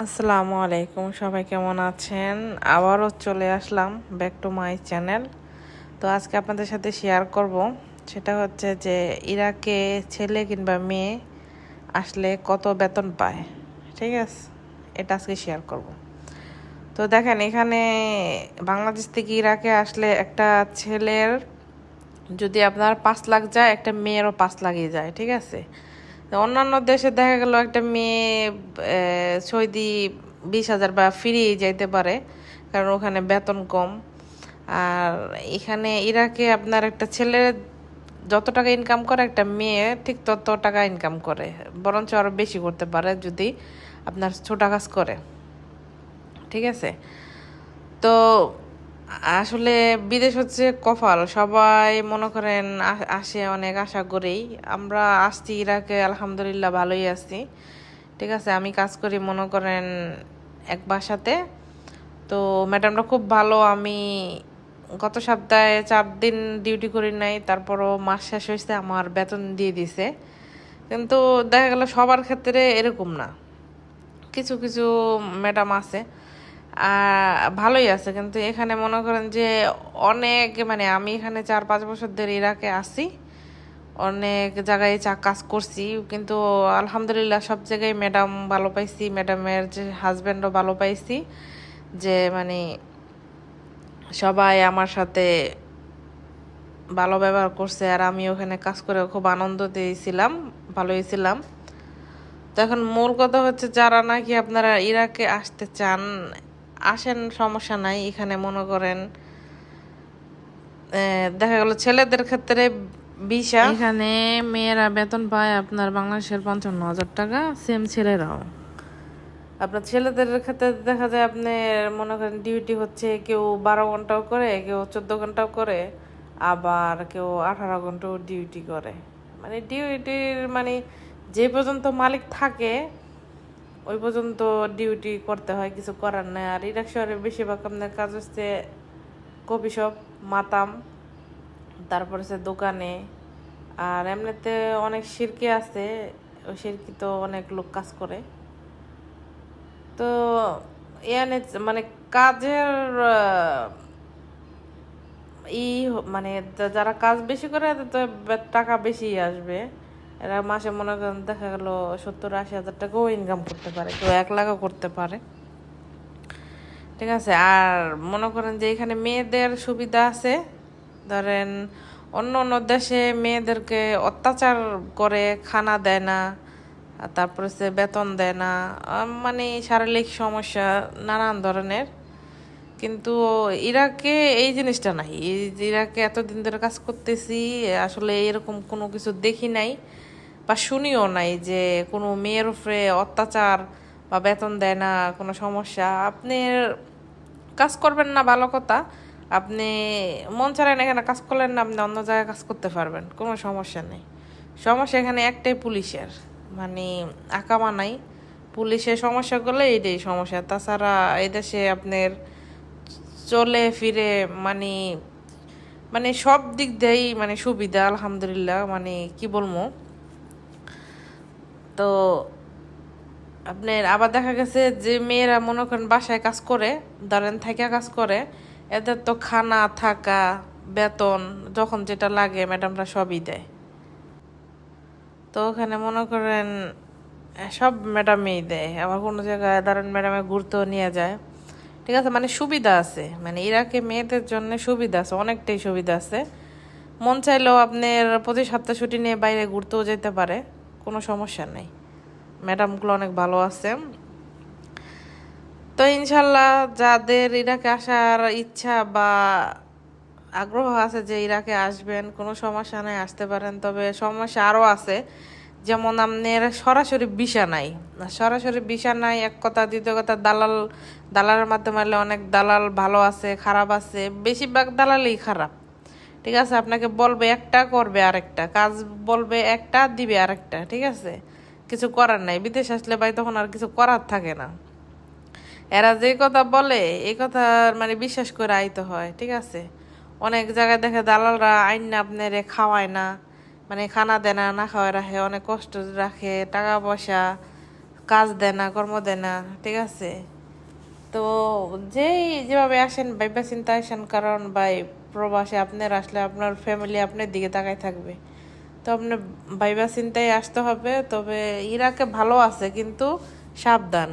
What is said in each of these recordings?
আসসালামু আলাইকুম, সবাই কেমন আছেন? আবারও চলে আসলাম ব্যাক টু মাই চ্যানেল তো আজকে আপনাদের সাথে শেয়ার করব, সেটা হচ্ছে যে ইরাকে ছেলে কিংবা মেয়ে আসলে কত বেতন পায়, ঠিক আছে? এটা আজকে শেয়ার করব। তো দেখেন, এখানে বাংলাদেশ থেকে ইরাকে আসলে একটা ছেলের যদি আপনার পাঁচ লাখ যায়, একটা মেয়েরও পাঁচ লাখই যায়, ঠিক আছে? অন্যান্য দেশে দেখা গেল একটা মেয়ে সৌদি বিশ হাজার বা ফ্রি যাইতে পারে, কারণ ওখানে বেতন কম। আর এখানে ইরাকে আপনার একটা ছেলে যত টাকা ইনকাম করে, একটা মেয়ে ঠিক তত টাকা ইনকাম করে, বরঞ্চ আরও বেশি করতে পারে যদি আপনার ছোটা কাজ করে। ঠিক আছে? তো আসলে বিদেশ হচ্ছে কপাল। সবাই মনে করেন আসে অনেক আশা করেই। আমরা আসছি ইরাকে, আলহামদুলিল্লাহ ভালোই আছি। ঠিক আছে, আমি কাজ করি মনে করেন এক বাসাতে। তো ম্যাডামটা খুব ভালো, আমি গত সপ্তাহে চার দিন ডিউটি করি নাই, তারপরও মাস শেষ হয়েছে, আমার বেতন দিয়ে দিছে। কিন্তু দেখা গেল সবার ক্ষেত্রে এরকম না। কিছু কিছু ম্যাডাম আছে। ভালোই আছে। কিন্তু এখানে মনে করেন যে অনেক মানে আমি এখানে চার পাঁচ বছর ধরে ইরাকে আছি। অনেক জায়গায় চা কাজ করছি। কিন্তু আলহামদুলিল্লাহ সব জায়গায় ম্যাডাম ভালো পাইছি। ম্যাডামের যে হাজব্যান্ডও ভালো পাইছি। যে মানে সবাই আমার সাথে ভালো ব্যবহার করছে। আর আমি ওখানে কাজ করে খুব আনন্দ দিয়েছিলাম, ভালোই ছিলাম। তো এখন মূল কথা হচ্ছে, যারা নাকি আপনারা ইরাকে আসতে চান আসেন সমস্যা নাই এখানে মনে করেন দেখা গেল ছেলেদের ক্ষেত্রে ভিসা। এখানে মেয়েরা বেতন পায় আপনার বাংলাদেশের পঞ্চান্ন হাজার টাকা সেম ছেলেরাও। আপনার ছেলেদের ক্ষেত্রে দেখা যায় আপনি মনে করেন ডিউটি হচ্ছে কেউ বারো ঘন্টাও করে কেউ চোদ্দ ঘন্টাও করে আবার কেউ আঠারো ঘন্টাও ডিউটি করে। মানে ডিউটির মানে যে পর্যন্ত মালিক থাকে ওই পর্যন্ত ডিউটি করতে হয়, কিছু করার নেই। আর ইরাক শহরে বেশিরভাগ আপনার কাজ হচ্ছে কফি শপ মাতাম, তারপর হচ্ছে দোকানে। আর এমনিতে অনেক সিরকি আছে, ওই সিরকি তো অনেক লোক কাজ করে। তো এনে মানে কাজের ই মানে যারা কাজ বেশি করে তো টাকা বেশি আসবে। এরা মাসে মনে করেন দেখা গেল সত্তর আশি হাজার টাকাও ইনকাম করতে পারে, কেউ এক লাখও করতে পারে। ঠিক আছে? আর মনে করেন যে এখানে মেয়েদের সুবিধা আছে, ধরেন অন্য অন্য দেশে মেয়েদেরকে অত্যাচার করে, খানা দেয় না তারপরে সে বেতন দেয় না মানে শারীরিক সমস্যা নানান ধরনের। কিন্তু ইরাকে এই জিনিসটা নাই। ইরাকে এতদিন ধরে কাজ করতেছি, আসলে এরকম কোনো কিছু দেখি নাই। বা শুনিও নাই যে কোনো মেয়ের উপরে অত্যাচার বা বেতন দেয় না, কোনো সমস্যা। আপনি কাজ করবেন না ভালো কথা। আপনি মন ছাড়েন এখানে কাজ করলেন না, আপনি অন্য জায়গায় কাজ করতে পারবেন, কোনো সমস্যা নেই। সমস্যা এখানে একটাই পুলিশের মানে আকামা নাই পুলিশের সমস্যা করলে এইটাই সমস্যা। তাছাড়া এই দেশে আপনার চলে ফিরে মানে মানে সব দিক দিয়েই মানে সুবিধা, আলহামদুলিল্লাহ। মানে কি বলব? তো আপনার আবার দেখা গেছে যে মেয়েরা মনে করেন বাসায় কাজ করে, ধরেন থাকা কাজ করে, এদের তো খানা, থাকা, বেতন, যখন যেটা লাগে ম্যাডামরা সবই দেয়। তো ওখানে মনে করেন সব ম্যাডামই দেয়। আবার কোনো জায়গায় ধরেন ম্যাডামে ঘুরতেও নিয়ে যায়। ঠিক আছে মানে সুবিধা আছে। মানে ইরাকে মেয়েদের জন্য সুবিধা আছে, অনেকটাই সুবিধা আছে। মন চাইলেও আপনার প্রতি সপ্তাহ ছুটি নিয়ে বাইরে ঘুরতেও যেতে পারে। কোনো সমস্যা নেই। ম্যাডামগুলো অনেক ভালো আছে। তো ইনশাল্লাহ যাদের ইরাকে আসার ইচ্ছা বা আগ্রহ আছে যে ইরাকে আসবেন, কোনো সমস্যা নাই, আসতে পারেন। তবে সমস্যা আরও আছে। যেমন আপনার সরাসরি ভিসা নাই। সরাসরি ভিসা নাই, এক কথা, দ্বিতীয় কথা, দালাল, দালালের মাধ্যমে অনেক দালাল ভালো আছে, খারাপ আছে। বেশিরভাগ দালালই খারাপ। ঠিক আছে? আপনাকে বলবে একটা, করবে আরেকটা। কাজ বলবে একটা, দিবে আরেকটা, ঠিক আছে? কিছু করার নাই। বিদেশ আসলে ভাই তখন আর কিছু করার থাকে না। এরা যে কথা বলে এই কথা মানে বিশ্বাস করে আইতে হয়, ঠিক আছে? অনেক জায়গায় দেখে দালালরা আইন না আপনারে খাওয়ায় না। মানে খানা দেয় না না খাওয়ায় রাখে, অনেক কষ্ট রাখে, টাকা পয়সা, কাজ দেয় না, কর্ম দেয় না, ঠিক আছে? তো যেই যেভাবে আসেন, ভাইবা চিন্তা আসেন, কারণ ভাই প্রবাসে আপনার আসলে আপনার ফ্যামিলি আপনার দিকে তাকাই থাকবে। তো আপনার ভাইবা চিন্তায় আসতে হবে, তবে ইরাকে ভালো আছে কিন্তু সাবধান।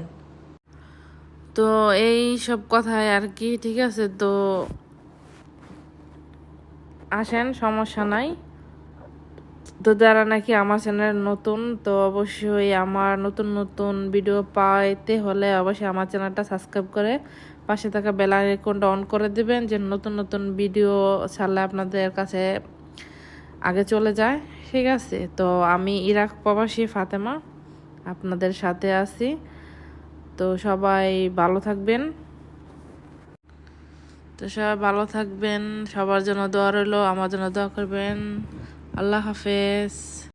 তো এই সব কথায় আর কি, ঠিক আছে? তো আসেন, সমস্যা নাই। তো যারা নাকি আমার চ্যানেল নতুন, তো অবশ্যই আমার নতুন নতুন ভিডিও পাইতে হলে অবশ্যই আমার চ্যানেলটা সাবস্ক্রাইব করে পাশে থাকা বেল আইকনটা অন করে দেবেন, যে নতুন নতুন ভিডিও ছাড়লে আপনাদের কাছে আগে চলে যায়। ঠিক আছে, তো আমি ইরাক প্রবাসী ফাতেমা, আপনাদের সাথে আছি। তো সবাই ভালো থাকবেন। তো সবাই ভালো থাকবেন, সবার জন্য দোয়া রইল, আমার জন্য দোয়া করবেন। আল্লাহ হাফেজ।